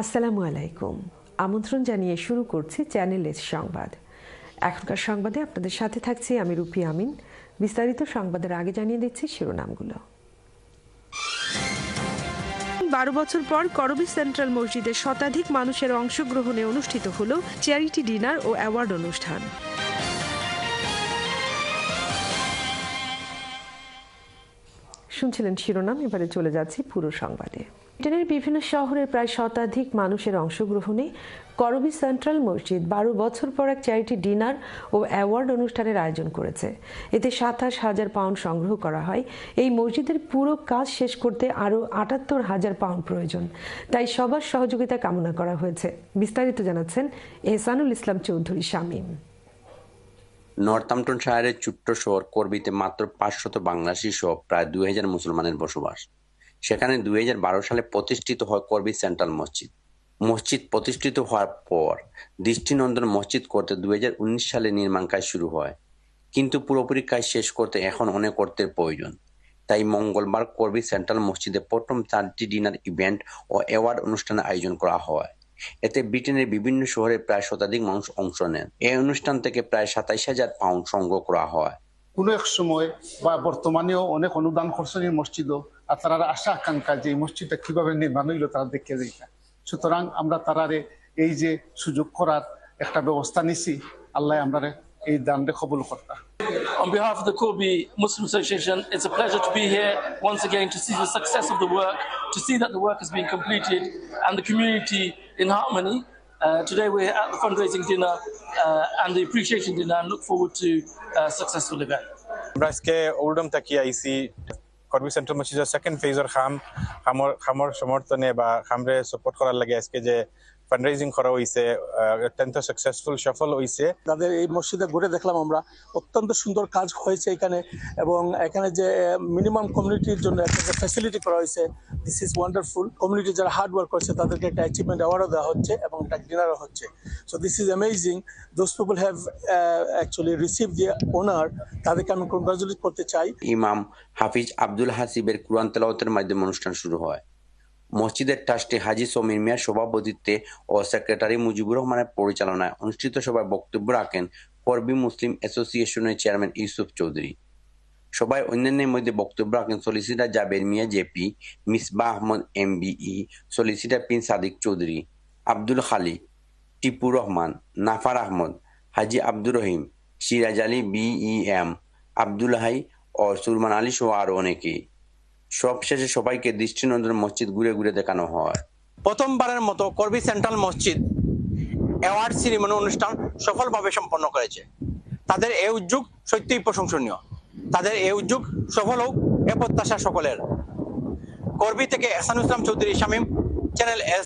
আসসালামু আলাইকুম। আমন্ত্রণ জানিয়ে শুরু করছি চ্যানেলের সংবাদ। এখনকার সংবাদে আপনাদের সাথে থাকছি আমি রুপি আমিন। বিস্তারিত সংবাদের আগে জানিয়ে দিচ্ছি শিরোনামগুলো। বারো বছর পর করবি সেন্ট্রাল মসজিদে শতাধিক মানুষের অংশগ্রহণে অনুষ্ঠিত হল চ্যারিটি ডিনার ও অ্যাওয়ার্ড অনুষ্ঠান। শুনছিলেন শিরোনাম এবারে চলে যাচ্ছি পুরো সংবাদে। ব্রিটেনের বিভিন্ন শহরের প্রায় শতাধিক মানুষের অংশগ্রহণে করবি সেন্ট্রাল মসজিদ বারো বছর পর এক চ্যারিটি ডিনার ও অ্যাওয়ার্ড অনুষ্ঠানের আয়োজন করেছে। এতে সাতাশ হাজার পাউন্ড সংগ্রহ করা হয়। এই মসজিদের পুরো কাজ শেষ করতে আরও আটাত্তর হাজার পাউন্ড প্রয়োজন। তাই সবার সহযোগিতা কামনা করা হয়েছে। বিস্তারিত জানাচ্ছেন এহসানুল ইসলাম চৌধুরী শামীম। নর্থাম্পটন শায়ারের ছোট্ট শহর করবিতে মাত্র পাঁচশত বাংলাদেশি সহ প্রায় দুই হাজার মুসলমানের বসবাস। সেখানে দুই হাজার বারো সালে প্রতিষ্ঠিত হয় করবি সেন্ট্রাল মসজিদ। মসজিদ প্রতিষ্ঠিত হওয়ার পর দৃষ্টিনন্দন মসজিদ করতে দুই হাজার উনিশ সালে নির্মাণ কাজ শুরু হয়। কিন্তু পুরোপুরি কাজ শেষ করতে এখন অনেক অর্থের প্রয়োজন। তাই মঙ্গলবার করবি সেন্ট্রাল মসজিদে প্রথম চারটি ডিনার ইভেন্ট ও অ্যাওয়ার্ড অনুষ্ঠানের আয়োজন করা হয়। এতে ব্রিটেনের বিভিন্ন শহরে প্রায় শতাধিক মানুষ অংশ নেন। এই অনুষ্ঠান থেকে প্রায় সাতাইশ হাজার পাউন্ড সংগ্রহ করা হয়। কোনো এক সময় বা বর্তমানেও অনেক অনুদান করছেন এই মসজিদও আর তারা আশা আকাঙ্ক্ষা যে এই মসজিদটা কীভাবে নির্মাণ হইল তারা দেখে যাইতা সুতরাং আমরা তারারে এই যে সুযোগ করার একটা ব্যবস্থা নিছি আল্লাহ আমরা এই দানরে কবুল করতা On behalf of the Corby Muslim Association, it's a pleasure to be here once again to see the success of the work, to see that the work has been completed and the community in harmony. Uh, today we're at the fundraising dinner uh, and the appreciation dinner and look forward to a successful event. আমরা আজকে ওল্ডম থাকি আইসি করবি central মসজিদের second phasor খাম খামর খামর সমর্থনে বা খামরে support করার লাগে আজকে যে ফান্ডরাইজিং করা হয়েছে অত্যন্ত সাকসেসফুল সফল হয়েছে তাদের এই মসজিদে ঘুরে দেখলাম আমরা অত্যন্ত সুন্দর কাজ হয়েছে এখানে এবং এখানে যে মিনিমাম কমিউনিটির জন্য একটা যে ফ্যাসিলিটি করা হয়েছে দিস ইজ ওয়ান্ডারফুল কমিউনিটি যারা হার্ড ওয়ার্ক করছে তাদেরকে একটা অ্যাচিভমেন্ট অ্যাওয়ার্ডও দেওয়া হচ্ছে এবং একটা ডিনারও হচ্ছে। So this is amazing those people have actually receive the honour তাদেরকে আমি কনগ্রাচুলেট করতে চাই। ইমাম হাফিজ আব্দুল হাসিবের কুরআন তেলাওয়াতের মাধ্যমে অনুষ্ঠান শুরু হয়। মসজিদের ট্রাস্টি হাজি সমীর মিয়ার সভাপতিত্বে ও সেক্রেটারি মুজিবুর রহমানের পরিচালনায় অনুষ্ঠিত সভায় বক্তব্য রাখেন করবি মুসলিম অ্যাসোসিয়েশনের চেয়ারম্যান ইউসুফ চৌধুরী। সবাই অন্যান্যের মধ্যে বক্তব্য রাখেন solicitor Jaber Mia JP Misbah Ahmed MBE, solicitor pin Sadiq Chowdhury, Abdul Khalik Tipu Rahman, Nafar Ahmed, Haji Abdur Rahim, Siraj Ali B E M Abdul Hai ও সুলমান আলী সহ আরও অনেকেই সবশেষে সবাইকে দৃষ্টিনন্দন মসজিদ ঘুরে ঘুরে দেখানো হয়। প্রথমবারের মতো করবি সেন্ট্রাল মসজিদ অ্যাওয়ার্ড সিরিমনি অনুষ্ঠান সফলভাবে সম্পন্ন করেছে। তাদের এই উদ্যোগ সত্যিই প্রশংসনীয়। তাদের এই উদ্যোগ সফল হোক, এ প্রত্যাশা সকলের। করবি থেকে এসান ইসলাম চৌধুরী, শামীম, চ্যানেল এস